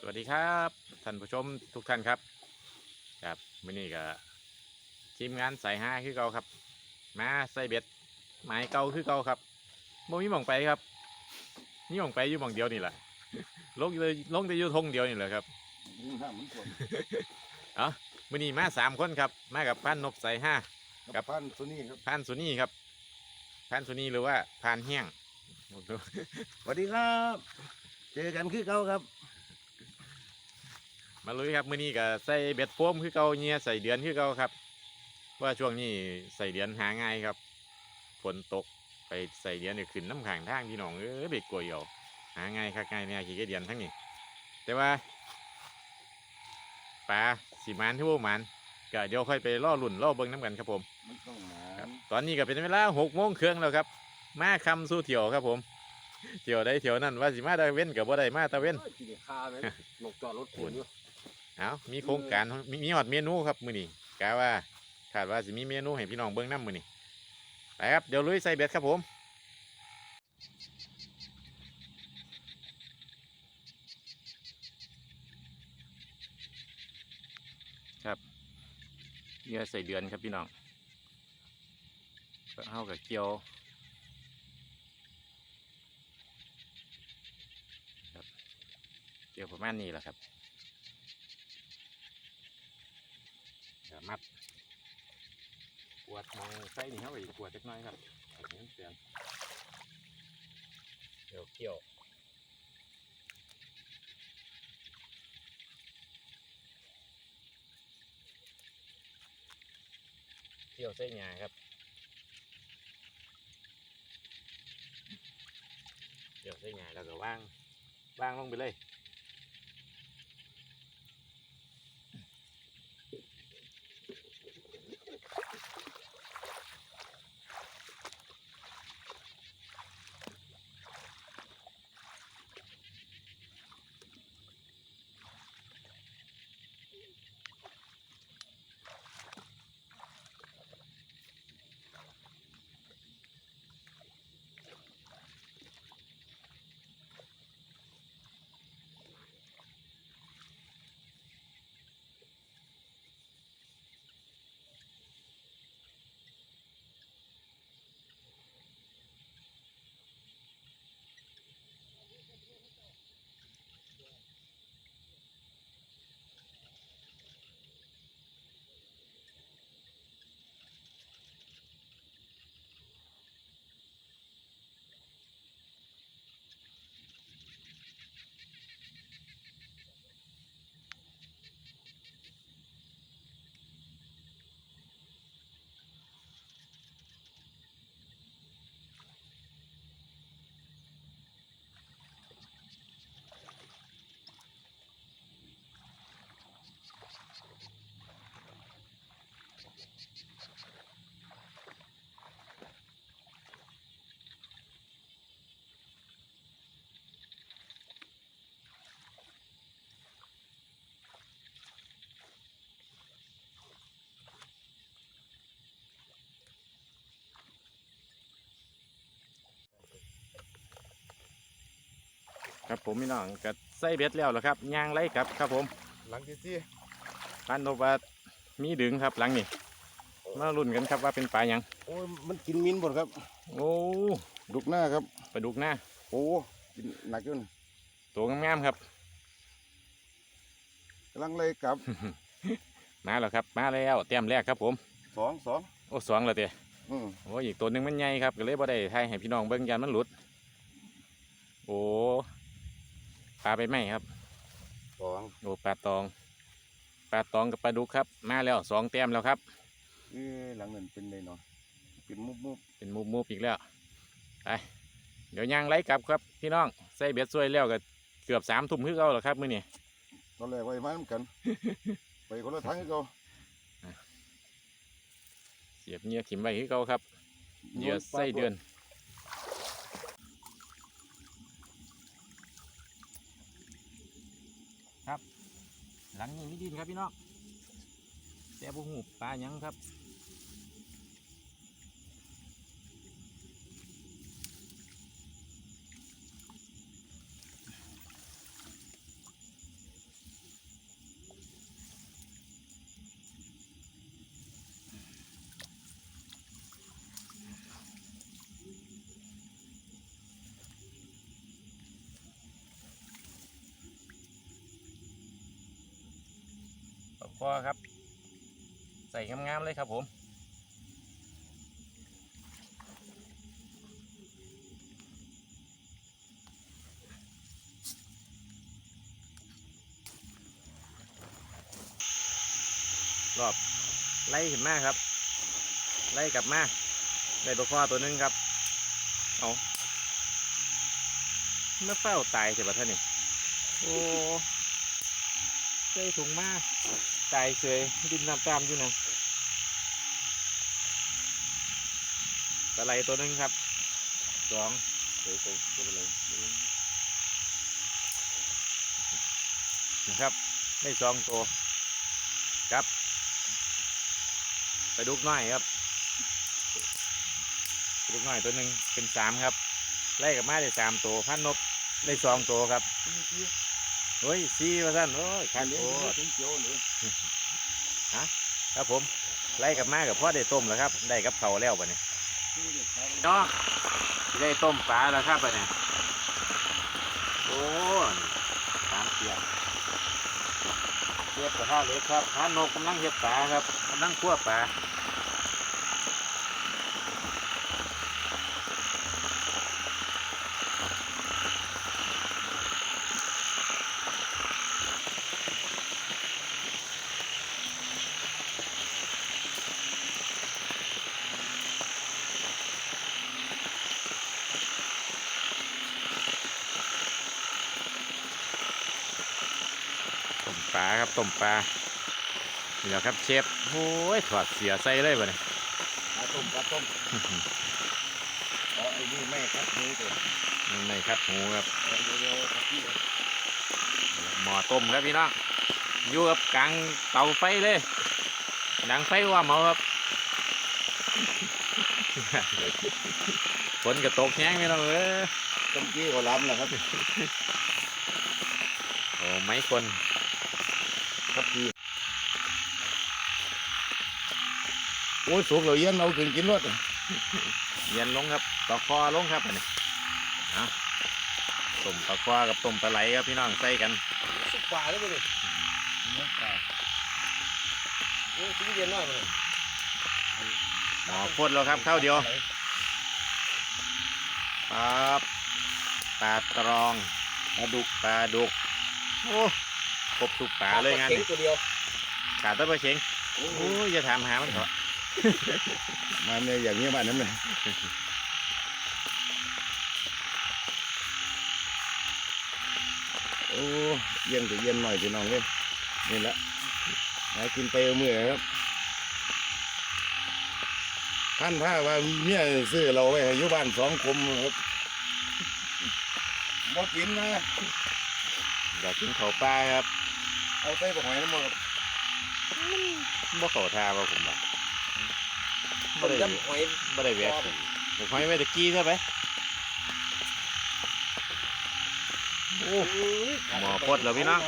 สวัสดีครับท่านผู้ชมทุกท่านครับครับมื้อนี้ก็ทีมงานสายห้าคือเก่าครับ มาใส่เบ็ดหมายเก่าคือเก่าครับบ่มีหม่องไปครับมีหม่องไปอยู่หม่องเดียวนี่แหละลงเลยลงแต่อยู่ทงเดียวนี่แหละครับนี่ห้ามันคนมื้อนี้มาสามคนครับ มากับพันนกสายห้ากับพันสุนี่ครับพันสุนีครับพันสุนีหรือว่าพานเฮี้ยงสวัสดีครับเจ อกันคือเก่าครับ มาลุยครับมื้อนี้ก็ใส่เบ็ดโฟมคือเก่าเงียใส่เดือนคือเก่าครับเพราะว่าช่วงนี้ใส่เดือนหาง่ายครับฝนตกไปใส่เดือนเนี่ยขึ้นน้ำขังทางพี่น้องเออเบ็ดกลัวเหี่ยวหาง่ายคักง่ายเนี่ยขี่กระเดือนทั้งนี้ แต่ว่าปลาสีมันที่ว่ามันก็เดี๋ยวค่อยไปล่อลุ่นล่อเบิ้งน้ำกันครับผมมันต้องหมาครับตอนนี้ก็เป็นเวลาหกโมงครึ่งแล้วครับ มาคำสู้เที่ยวครับผม เที่ยวได้เที่ยวนั่นว่าสิมาตะเว้นกับบ่ได้มาตะเว้นกินข้าวไหมหลกจอดรถปูนอยู่เอามีโครงการมีมีหอดเมนูครับมื้อนี้กะว่าคาดว่าสิมีเมนูให้พี่น้องเบิ่งน้ำมื้อนี้ไปครับเดี๋ยวลุยใส่เบ็ดครับผมครับเหยื่อใส่เดือนครับพี่น้องก็เฮากับเกี่ยวครับ เกี่ยวประมาณนี้แหละครับเดี๋ยวมัดปวดมองไส้นี่เข้าไปปวดจักน้อยครับแบบนี้เตือนเดี๋ยวเกี่ยวเกี่ยวไส้หงาครับเกี่ยวไส้หงาแล้วก็ว่างว่างลงไปเลย ครับผมพี่น้องก็ใส่เบ็ดแล้วแหละครับย่างไรครับครับผมหลังที่สี่ปานโนบามีดึงครับหลังนี่มาลุ้นกันครับว่าเป็นปลาหยังโอ้ยมันกินมินหมดครับ โอ้ดุกหน้าครับปลาดุกหน้าโอ้กินหนักจนตัวงามๆครับกำลังเลยกลับ มาแล้วครับมาแล้วเตรียมแรกครับผมสองสองโอ้สองแล้วเตะอืมโอ้อีกตัวหนึ่งมันใหญ่ครับก็เลยบ่ได้ทายให้พี่น้องเบิ่งยันมันหลุด โอ้ ปลาไปไหมครับสองโอ้ปลาตอง ปลาตองกับปลาดุกครับ มาแล้วสองแต้มแล้วครับเอ้ยหลังนั้นเป็นเลยเนาะเป็นมุบมุบเป็นมูมูอีกแล้วไปเดี๋ยวย่างไล่กลับครับพี่น้องใส่เบ็ดซวยแล้วก็เกือบสามทุ่มคือเก่าแล้วครับมื้อนี้ตอนแรกไว้มาเหมือนกัน ไปคนละทางให้เขาเสียบเหงียถิ่มไว้คือเก่าครับเหยื่อไส้เดือนครับ หลังนี้มีดินครับพี่น้องแต่บุหูปลาหยังครับ คอครับ ใส่งามๆเลยครับผมรอบไล่ขึ้นมาครับ ไล่กลับมาได้ปลาคอตัวนึงครับ เอาเมื่อเฝ้าตายใช่ปะท่านนี่โอ้ใส่ถุงมาก ตายเสยดินน้ำตามอยู่นะปลาไหลตัวหนึงครับสองเสยเสยตัวปลาไหลนะครับได้สองตัวครับ ไปดุกน้อยครับดุกน้อยตัวหนึ่งเป็นสามครับ ไล่กับมาได้สามตัวพันนบได้สองตัวครับ เฮ้ยสี่มาสั้นโอ้ยขาดโอ้เขียวเลยครับผมไล่กับมากับพ่อได้ต้มแล้วครับ ได้กับเขาวแล้วปะเนี่ยเนาะได้ต้มปลาแล้วครับปะเนี่ยโอ้นี่สามเสียบเสียบกระทะเหล็กครับพันนกกำลังเฮ็ดปลาครับกำลังคั่วปลา ต้มปลาครับต้ม ปลานี่แหละครับเชฟโอ้ยถอดเสียใส่เลยปะเนี่ยปลาต้มปลาต้มอ๋อไอ้นี่แม่ครับนี่ตัวในคัดหมูครับเดี๋ยวเดี๋ยวครับพี่หม้อต้มครับพี่น้องอยู่กับกลางเตาไฟเลยดังไฟว่าเมาครับฝนกระตกแห้งพี่น้องเอ้ยต้มกี้เขาล้ำนะครับโอ้ไม้คน ครับพี่โอ้ยสุกเราเย็นเรากินกินรสเย็นลงครับต่อคอลงครับอันนี้เอาต้มปลาคอกับต้มปลาไหลครับพี่น้องใส่กันสุกปลาเลยไปเลยโอ้ยชิ้นเย็นหน่อยไปเลยหมอพดแล้วครับข้าวเดียวครับปลาตรองปลาดุกปลาดุกโอ้ ครบทุกปลาเลยงานนี้ตัวเดียวขาดแต้นปลาเข็งโอ้โอ้ยอย่าถามหามันเถอะมาเนี่ยอย่างนี้บ้านนั้นเลยโอ้เย็นก็เย็นหน่อยพี่น้องเลยนี่แหละหากินไปเอามื่อยครับท่านผ้าว่าเมียซื้อเราไว้ให้อยู่บ้านสองคมครับบ่กินนะอยากกินข้าวปลาครับ เอาใส่บักหอยน้ำมันครับบ่เข้าท่าว่าผมว่าต้บ่มได้ยำหอยบ่ได้แวะผมหอยไว้ตะกี้ใช่ไหมโอ้หมอพดเหรอพี่น้อง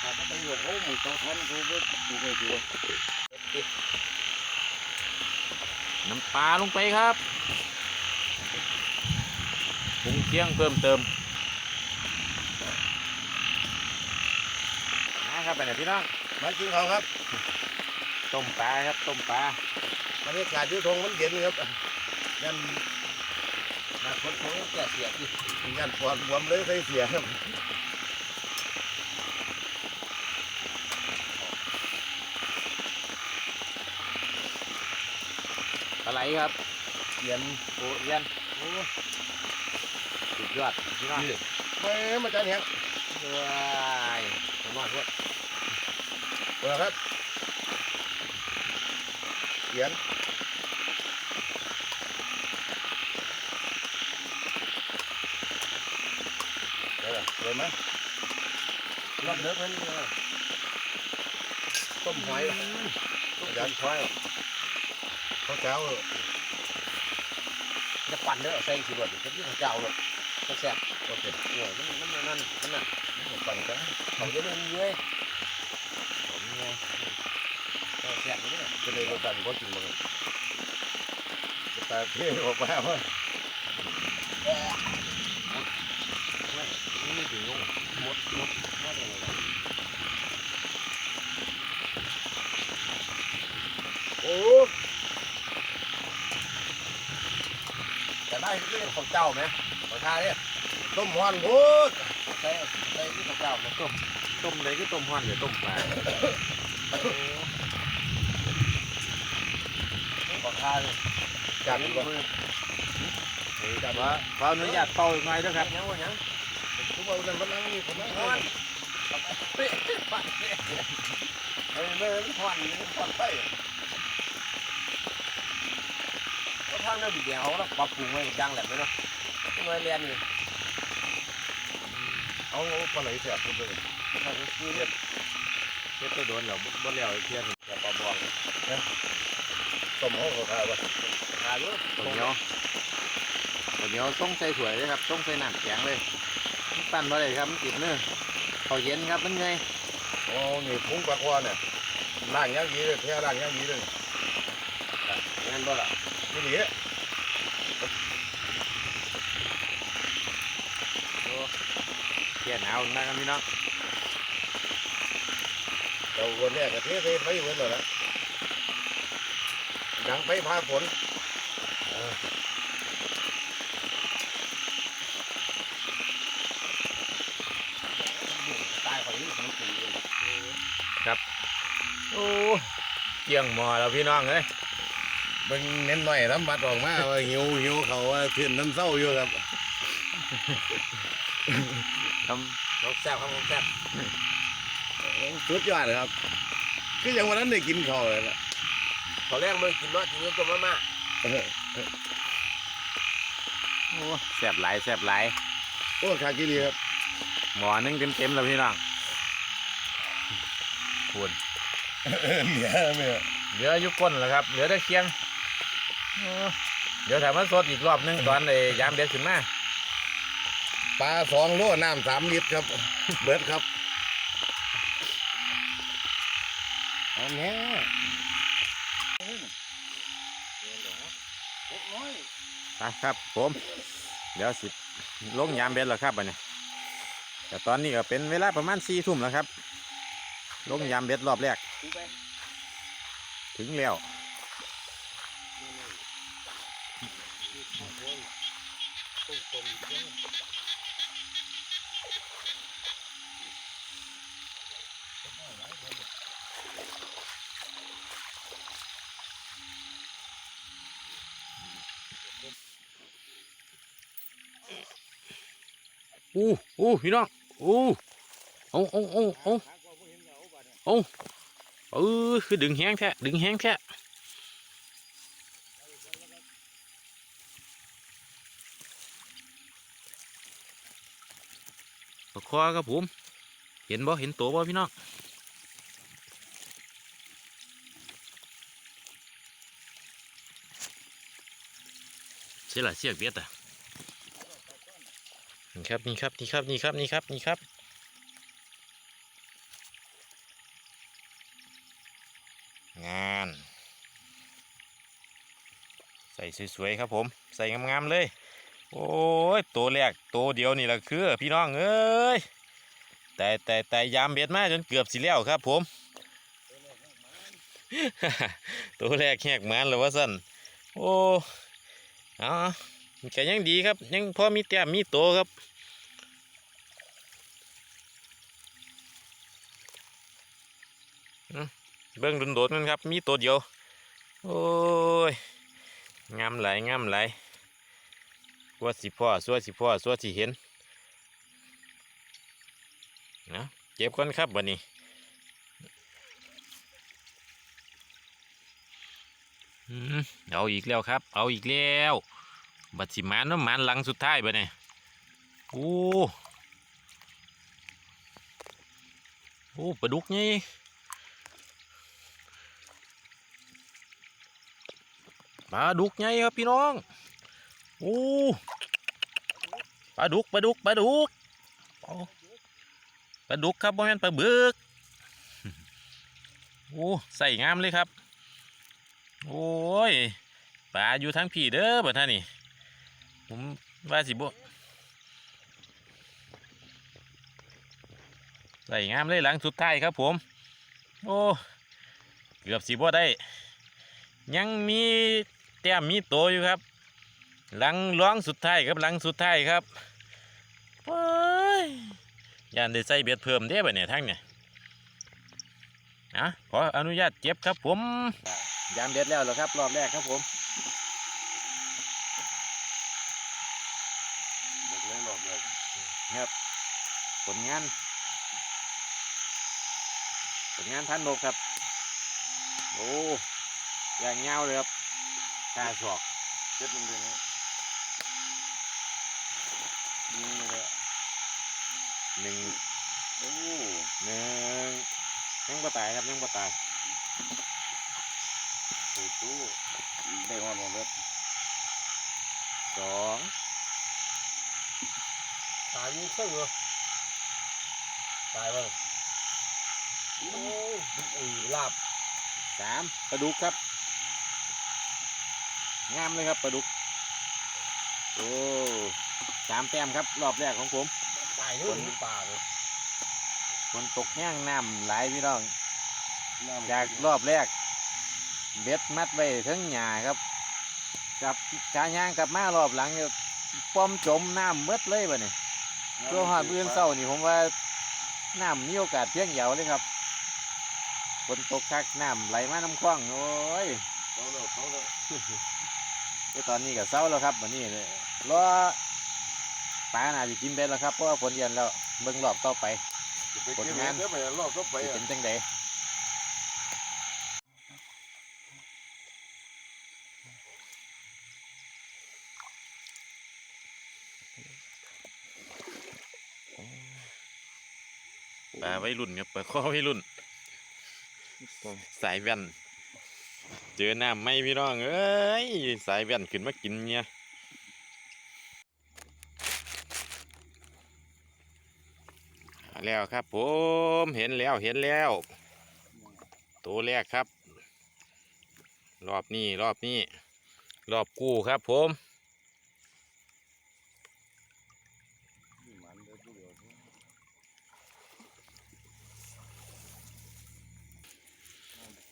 ถ้าไปหลวงเขาหมึงต้องทันเขาบ่ดูไม่ดูน้ำปลาลงไปครับปรุงเคียงเพิ่มเติมนะ ครับไปไหนพี่น้องมากินเขาวครับต้มปลาครับต้มปลาบรรยากาศอยุทงมันเย็นครับยันมาคนเขาแก่เสียที่ยันปอดบวมเลยใส่เสียครับปลาไหลครับเย็นโอ้เย็นโอ้สุดยอดพี่น้องไม่มาจานแหงเอ้ยผมว่าพวก เปิดครับเย็นเออเปิดไหมรอบเนื้อเพิ่นเลยต้มหอยต้มยำหอยข้าวเจ้าจะปั่นเด้อใส่สิบ่จะยิ่งเจ้าเลยก็แซ่บโอเคโอ้ยมันมันนั่นมันน่ะปั่นกันเขาจะมึงเย้ยผ บนี่เนี่ยจะเลยรสชาติก็กินมันแต่เพี้ยออกมาว่าไม่ถึงงมดมดมดอะไโอ้แต่ได้เรื่องของเจ้าไหมขอทาเนี่ยต้มหอนพูดใช่ใส่ที่ของเจ้าไหมต้มต้มเลยก็ต้มหอนหรือต้มปลา ขอทาเลยจัดบ่จับว่าขออนุญาตเป่าอีกหน่อยด้วยครับยังวะยังทุกคนนั่นมันนั่งนี่ผมนั่งนอนเป๊ะปัดเป๊ะเฮ้ยไม่ไม่พอนไม่พอนไปก็ทางนั้นดีเดียวแล้วปรับปรุงไว้ดังแหลมเลยเนาะหน่วยเรียนนี่เอาปลาไหลแสบผมเลยทางคือเนี่ยเฮ็ดตัวโดนเหรอบ่แล้วไอ้เพี้ยนจะปรับบอก ต้มห้องเขาทาบ่ทาอยู่ตัวเหนียวตัวเหนียวส่งใส่ถ้วยเลยครับส่งใส่น้ำแข็งเลยมันปั่นมาเลยครับมันติดเนื้อเขาเย็นครับมันไงโอ้นี่พุงปลาควาเนี่ยล่างอย่างดีเลยแท้ล่างอย่างดีเลยงั้นบ่ล่ะนี่ดีเพี้ยนเอานะครับพี่น้องเราวันแรกก็เทเทไปเหมือนเลยนะ ยังไปพาฝนตายคนนี้มันกินเองโอ้เกี่ยงหมอแล้วพี่น้องเอ้ยเบิ่งเน้นหน่อยน้ำบัดออกมาว่าหิวหิวเขาว่าขึ้นน้ำเศร้าอยู่ครับทน้องแซ่บครับน้องแซ่บสุดยอดครับ คือยังวันนั้นได้กินข้าวเลยล่ะ ขอแรกมึงกินมากินเงินตัวมามาเออำโอ้แซ่บหลายแซ่บหลายโอ้คากิลีครับ หมอหนึงเต็มๆแล้วพี่น้องคุณเหนียเนี่ยเหลืออยุก้นแล้วครับ เหลือแต่เคียงโอ้เดี๋ยวถามว่าสดอีกรอบหนึงตอนไอ้ยามเด็ดขึ้นมาปลาสองโลน้ำสามลิตรครับ เบิดครับอันนี้ ไปครับผมเดี๋ยวสิลงยามเบ็ดแล้วครับอันนี้แต่ตอนนี้ก็เป็นเวลาประมาณสี่ทุ่มแล้วครับ ลงยามเบ็ดรอบแรก ถึงแล้ว อู้อู้พี่น้องอู้เอาเอาเอาเอาเอาเออคือดึงแห้งแท้ดึงแห้งแท้ปลาคอครับผม เห็นบ่เห็นตัวบ่พี่น้องเสียละเสียกเบียดอะ ครับนี่ครับนี่ครับนี่ครับนี่ครับนี่ครับ งาน ใส่สวยๆครับผม ใส่งามๆเลย โอ้ยตัวแรกตัวเดียวนี่แหละคือ พี่น้องเอ้ยแต่แต่แต่ยามเบ็ดมาจนเกือบสิแล้วครับผม ตัวแรกแหกมันแล้ววะสันโอ้เอาๆก็ยังดีครับ ยังพอมีแต้มมีโตครับ เบิ้องโดนๆมันครับ มีตัวเดียว โอ้ย งามไหลงามไหลายว่าสิพ่อสัวสิพ่อสัวสิเห็นนะเจ็บก่อนครับวันนี้เอาอีกแล้วครับ เอาอีกแล้ว บัดสิมานน้ำมันหลังสุดท้ายบ่เนี่ยโอ้โอ้ปลาดุกนี่ ปลาดุกไงครับพี่น้องโอ้ปลาดุกปลาดุกปลาดุกปลาดุกครับบ่แม่นปลาบึกโอ้ใส่งามเลยครับ โอ้ยปลาอยู่ทั้งพี่เด้อบ่ท่านี่ผมว่าสิบ่ใส่งามเลยหลังสุดท้ายครับผม โอ้ เกือบสิบ่ได้ ยังมี แต้มมีโตอยู่ครับ หลังร้องสุดท้ายครับหลังสุดท้ายครับยยานได้ใส่เบ็ดเพิ่มเด้บ่เนี่ยทั้งเนี่ยอะขออนุญาตเก็บครับผมยามเด็ดแล้วเหรอครับ รอบแรกครับผมเด็กเล่นหลอกเลยครับผลงานผลงานท่านนกครับ โอ้อย่างเงาเลยครับ ตาสอกเจ็ดมันเลยนะยิงเลยอะหนึ่งโอ้หนึ่งยังบ่ตายครับยังบ่ตายโหตู้ได้หอดหมดเลยสองตายยิงเครื่องเหรอตายบ้างโอ้ยไอ้ลาบสามปลาดุกครับ งามเลยครับปลาดุก โอ้สามแต้มครับ รอบแรกของผมตายนู่นนี่ป่าเลยฝนตกแห้งน้ำไหลพี่น้องน้ำจากรอบแรก เบ็ดมัดไว้ทั้งหญ้าครับกับการย่างกลับมารอบหลังเนี่ยป้อมจมน้ำเมดเลยบ่เนี่ยตัวหอดเบื้อนเศร้านี่ผมว่าน้ำมีโอกาสเพียงเหยาเลยครับฝนตกคักน้ำไหลมาน้ำคว้างโอ้ยเขาแล้วเขาแล้ว เดี๋ยวตอนนี้ก็เศร้าแล้วครับวันนี้เลยรอปลาน่าจะกินได้แล้วครับ เพราะว่าฝนเย็นแล้วเบิ่งรอบต่อไปไปเก็บเห็ดเด้อไปรอบก็ไปสิอะเป็นจังไดปลาไว้รุ่นครับปลาข้อไว้รุ่น สายแว่น เจอน้ำไม่พี่น้องเอ้ยสายแว่นขึ้นมากินเนี่ยแล้วครับผมเห็นแล้วเห็นแล้ว ตัวแรกครับ รอบนี้รอบนี้ รอบกู้ครับผมเด้อผู้เดียว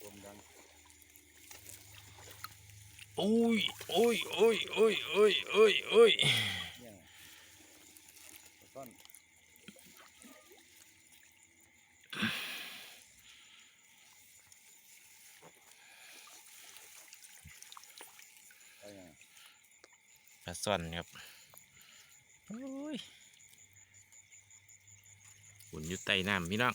ความดัง โอ้ยโอ้ยโอ้ยโอ้ยโอ้ยโอ้ยโอ้ยเนี่ยต้นไปยังปลาซ่อนครับโอ้ยหุ่นอยู่ใต้น้ำพี่น้อง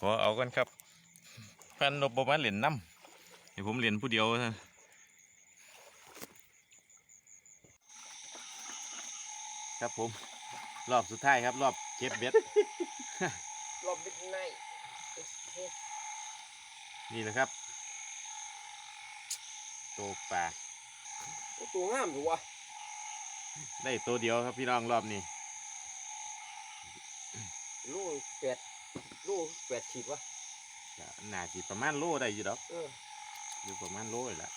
ขอเอากันครับพันนบมาเหรียญน้ำให้ผมเหรียญผู้เดียวเท่านั้นครับผม รอบสุดท้ายครับ รอบเก็บเบ็ดรอบบิดไนนี่แหละครับตัวปลาตัวงามถูกวะได้ตัวเดียวครับพี่น้องรอบนี้ลูกแปด ลูกแปดขีดวะก็น่าสิประมาณโลได้อยู่ดอกเอออยู่ประมาณโลเลยละ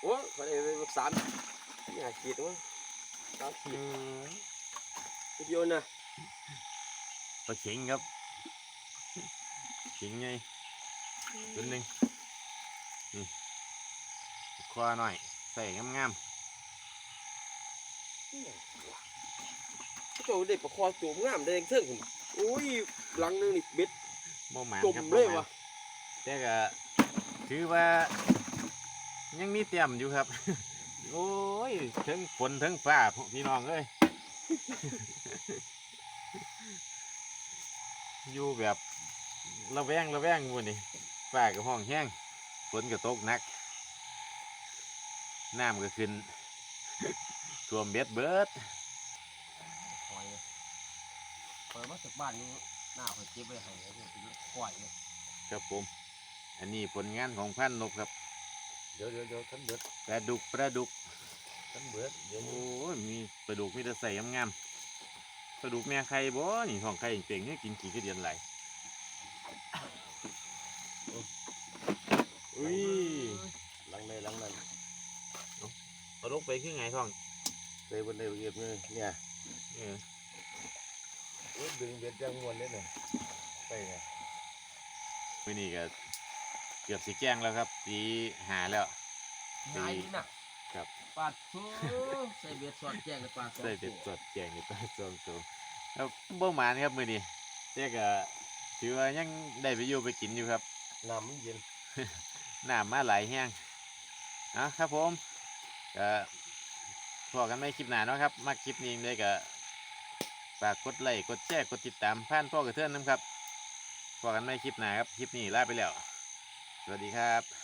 โอ้เขาได้ไปสามนี่หาขีดวะสามขีดตัวเดียวนะปลาเข็งครับเข็งไงตัวหนึ่งนี่คว้าหน่อย ใส่งามเขาได้ประคอตัวงามได้ยังเทิงผมโอ้ยหลังนึงนี่เบ็ดๆบ่หมานจมครับเลบ่ยหมานวะ แต่ก็ถือว่า ยังมีเตรียมอยู่ครับ โอ้ยทั้งฝนทั้งฟ้าพี่น้องเอ้ย อยู่แบบระแวงระแวงวันนี้ฟ้ากับห้องแห้งฝนก็ตกหนักน้ำก็ขึ้น ท่วมเบ็ดเบิดคอย คอยมาจากบ้านนี่หน้าคอยเก็บไว้ให้แล้วเนี่ยเป็นควายเลยครับผม อันนี้ผลงานของพันนกครับเดี๋ยวเดี๋ยวเดี๋ยวท่านเบิดปลาดุกปลาดุกท่านเบิดเดี๋ยวโอ้ยมีปลาดุกมีแต่ใส่งามๆปลาดุกแม่ไข่บ่นี่ท้องไข่เป่งๆให้กินกี่กระเดียนไหลอุ้ยหลังในหลังนั้นปลาดุกไปขึ้นไงท้องใส่บนในเอียดเลยเนี่ยเออโอ้ย ดึงเบ็ดยังมวนเลยเนี่ยไปเนี่ยมื้อนี้ก็กือบสีแกล้งแล้วครับตีหาแล้วง่ายดีนะครับ ปาดฟูใส่เบ็ดสอดแจ้งกับปลาสองใส่เป็ตัดวสดแกงนี่ปลาสองตัวแล้วบ่หมานครับมื้อนี้แต่ก็ถือว่ายังได้ไปอยู่ไปกินอยู่ครับน้ำมันเย็นน้ำมาหลายแห้งอะครับผมก็พอกันไม่คลิปหน้าเนาะครับมาคลิปนี้ได้ก็ ฝากกดไลค์กดแชร์กดติดตามผ่านพ่อกระเทือนนะครับพอกันไม่คลิปหน้าครับ คลิปนี้ลาไปแล้ว สวัสดีครับ